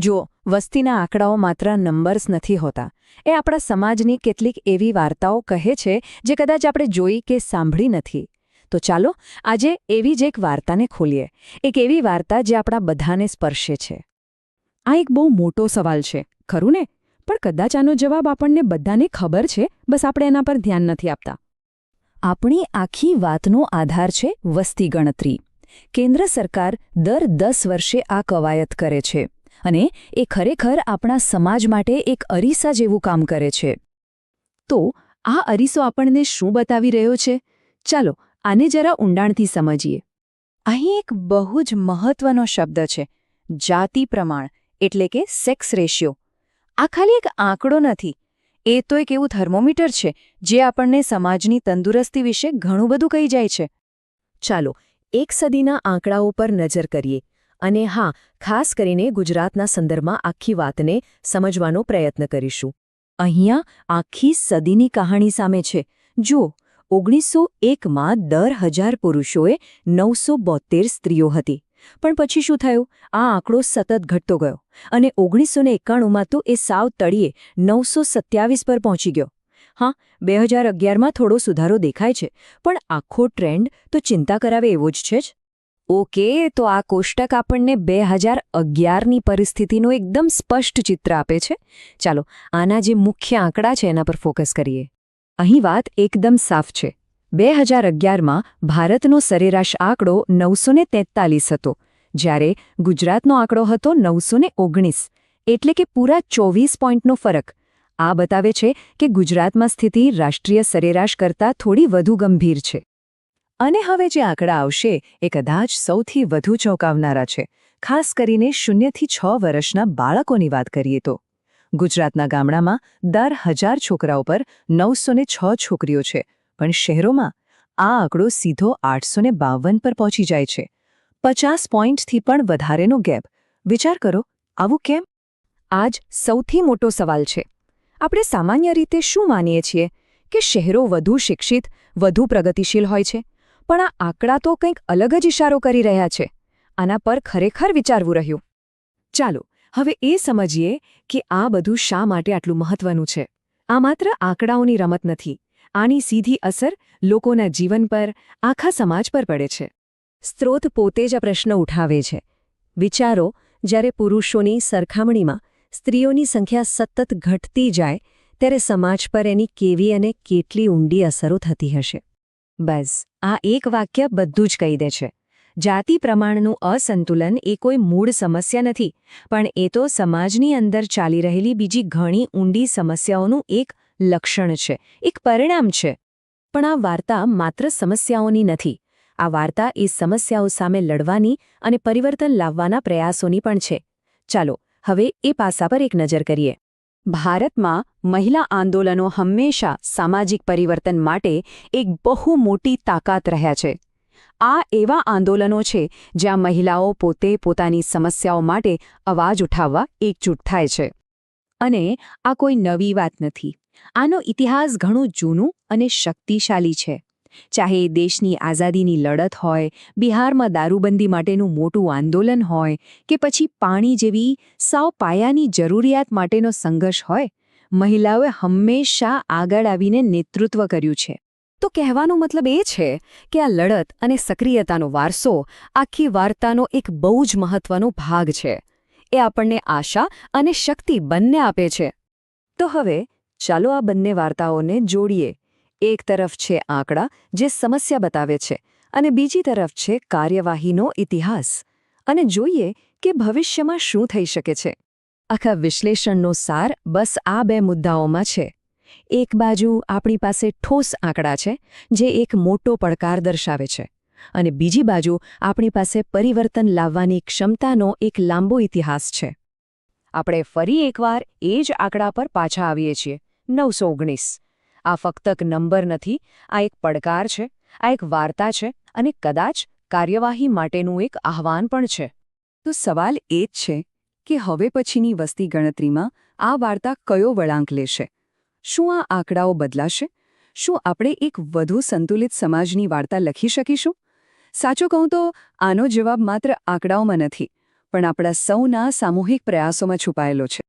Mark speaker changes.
Speaker 1: જુઓ વસ્તીના આંકડાઓ માત્ર નંબર્સ નથી હોતા. એ આપણા સમાજની કેટલીક એવી વાર્તાઓ કહે છે, જે કદાચ આપણે જોઈ કે સાંભળી નથી. તો ચાલો, આજે એવી જ એક વાર્તાને ખોલીએ. એક એવી વાર્તા જે આપણા બધાને સ્પર્શે છે.
Speaker 2: આ એક બહુ મોટો સવાલ છે, ખરું ને? પણ કદાચ આનો જવાબ આપણને બધાને ખબર છે, બસ આપણે એના પર ધ્યાન નથી આપતા.
Speaker 1: આપણી આખી વાતનો આધાર છે વસ્તી ગણતરી. કેન્દ્ર સરકાર દર દસ વર્ષે આ કવાયત કરે છે. અને એ ખરેખર આપણા સમાજ માટે એક અરીસા જેવું કામ કરે છે.
Speaker 2: તો આ અરીસો આપણને શું બતાવી રહ્યો છે? ચાલો આને જરા ઊંડાણથી સમજીએ.
Speaker 1: અહીં એક બહુ જ મહત્વનો શબ્દ છે, જાતિ પ્રમાણ, એટલે કે સેક્સ રેશિયો આ ખાલી એક આંકડો નથી. એ તો એક એવું થર્મોમીટર છે, જે આપણને સમાજની તંદુરસ્તી વિશે ઘણું બધું કહી જાય છે. ચાલો એક સદીના આંકડાઓ પર નજર કરીએ. અને હા, ખાસ કરીને ગુજરાતના સંદર્ભમાં આખી વાતને સમજવાનો પ્રયત્ન કરીશું. અહીંયા આખી સદીની કહાણી સામે છે. જુઓ ઓગણીસો એકમાં દર હજાર પુરુષોએ નવસો સ્ત્રીઓ હતી. પણ પછી શું થયું? આ આંકડો સતત ઘટતો ગયો. અને ઓગણીસો ને એકાણુંમાં તો એ સાવ તળિયે નવસો સત્યાવીસ પર પહોંચી ગયો. હા, બે હજાર અગિયારમાં થોડો સુધારો દેખાય છે. પણ આખો ટ્રેન્ડ તો ચિંતા કરાવે એવો જ છે જ. ઓકે, તો આ કોષ્ટક આપણને બે હજાર અગિયારની પરિસ્થિતિનું એકદમ સ્પષ્ટ ચિત્ર આપે છે. ચાલો, આના જે મુખ્ય આંકડા છે એના પર ફોકસ કરીએ. અહીં વાત એકદમ સાફ છે. બે હજાર અગિયારમાં ભારતનો સરેરાશ આંકડો નવસો હતો, જ્યારે ગુજરાતનો આંકડો હતો નવસો ઓગણીસ. એટલે કે પૂરા ચોવીસ પોઈન્ટનો ફરક. આ બતાવે છે કે ગુજરાતમાં સ્થિતિ રાષ્ટ્રીય સરેરાશ કરતાં થોડી વધુ ગંભીર છે. અને હવે જે આંકડા આવશે, એ કદાચ સૌથી વધુ ચોંકાવનારા છે. ખાસ કરીને શૂન્યથી છ વર્ષના બાળકોની વાત કરીએ તો. ગુજરાતના ગામડામાં દર હજાર છોકરાઓ પર નવસો છ છોકરીઓ છે, પણ શહેરોમાં આ આંકડો સીધો આઠસો બાવન પર પહોંચી જાય છે. પચાસ પોઈન્ટથી પણ વધારેનો ગેપ. વિચાર કરો, આવું કેમ? આજ સૌથી મોટો સવાલ છે. આપણે સામાન્ય રીતે શું માનીએ છીએ કે શહેરો વધુ શિક્ષિત, વધુ પ્રગતિશીલ હોય છે? પણ આ આંકડા તો કંઈક અલગ જ ઇશારો કરી રહ્યા છે. આના પર ખરેખર વિચારવું રહ્યું. ચાલો, હવે એ સમજીએ કે આ બધું શા માટે આટલું મહત્વનું છે. આ માત્ર આંકડાઓની રમત નથી. આની સીધી અસર લોકોના જીવન પર, આખા સમાજ પર પડે છે. સ્ત્રોત પોતે જ આ પ્રશ્ન ઉઠાવે છે. વિચારો, જ્યારે પુરુષોની સરખામણીમાં સ્ત્રીઓની સંખ્યા સતત ઘટતી જાય, ત્યારે સમાજ પર એની કેવી અને કેટલી ઊંડી અસરો થતી હશે? બસ, આ એક વાક્ય બધું જ કહી દે છે. જાતિ પ્રમાણનું અસંતુલન એ કોઈ મૂળ સમસ્યા નથી, પણ એ તો સમાજની અંદર ચાલી રહેલી બીજી ઘણી ઊંડી સમસ્યાઓનું એક લક્ષણ છે, એક પરિણામ છે. પણ આ વાર્તા માત્ર સમસ્યાઓની નથી, આ વાર્તા એ સમસ્યાઓ સામે લડવાની અને પરિવર્તન લાવવાના પ્રયાસોની પણ છે. ચાલો, હવે એ પાસા પર એક નજર કરીએ. ભારતમાં મહિલા આંદોલનો હંમેશા સામાજિક પરિવર્તન માટે એક બહુ મોટી તાકાત રહ્યા છે. આ એવા આંદોલનો છે જ્યાં મહિલાઓ પોતે પોતાની સમસ્યાઓ માટે અવાજ ઉઠાવવા એકજૂટ થાય છે. અને આ કોઈ નવી વાત નથી. આનો ઇતિહાસ ઘણું જૂનું અને શક્તિશાળી છે. ચાહે દેશની આઝાદીની લડત હોય બિહારમાં દારૂબંધી માટેનું મોટું આંદોલન હોય કે પછી પાણી જેવી સાવ પાયાની જરૂરિયાત માટેનો સંઘર્ષ હોય મહિલાઓએ હંમેશા આગળ આવીને નેતૃત્વ કર્યું છે. તો કહેવાનો મતલબ એ છે કે આ લડત અને સક્રિયતાનો વારસો આખી વાર્તાનો એક બહુ જ મહત્વનો ભાગ છે. એ આપણને આશા અને શક્તિ બંને આપે છે. તો હવે ચાલો આ બંને વાર્તાઓને જોડીએ. એક તરફ છે આંકડા, જે સમસ્યા બતાવે છે, અને બીજી તરફ છે કાર્યવાહીનો ઇતિહાસ. અને જોઈએ કે ભવિષ્યમાં શું થઈ શકે છે. આખા વિશ્લેષણનો સાર બસ આ બે મુદ્દાઓમાં છે. એક બાજુ આપણી પાસે ઠોસ આંકડા છે, જે એક મોટો પડકાર દર્શાવે છે. અને બીજી બાજુ આપણી પાસે પરિવર્તન લાવવાની ક્ષમતાનો એક લાંબો ઇતિહાસ છે. આપણે ફરી એકવાર એ જ આંકડા પર પાછા આવીએ છીએ. નવસો ઓગણીસ. આ ફક્ત એક નંબર નથી, આ એક પડકાર છે, આ એક વાર્તા છે અને કદાચ કાર્યવાહી માટેનું એક આહવાન પણ છે. તો સવાલ એ જ છે કે હવે પછીની વસ્તી ગણતરીમાં આ વાર્તા કયો વળાંક લેશે? શું આ આંકડાઓ બદલાશે? શું આપણે એક વધુ સંતુલિત સમાજની વાર્તા લખી શકીશું? સાચું કહું તો આનો જવાબ માત્ર આંકડાઓમાં નથી, પણ આપણા સૌના સામૂહિક પ્રયાસોમાં છુપાયેલો છે.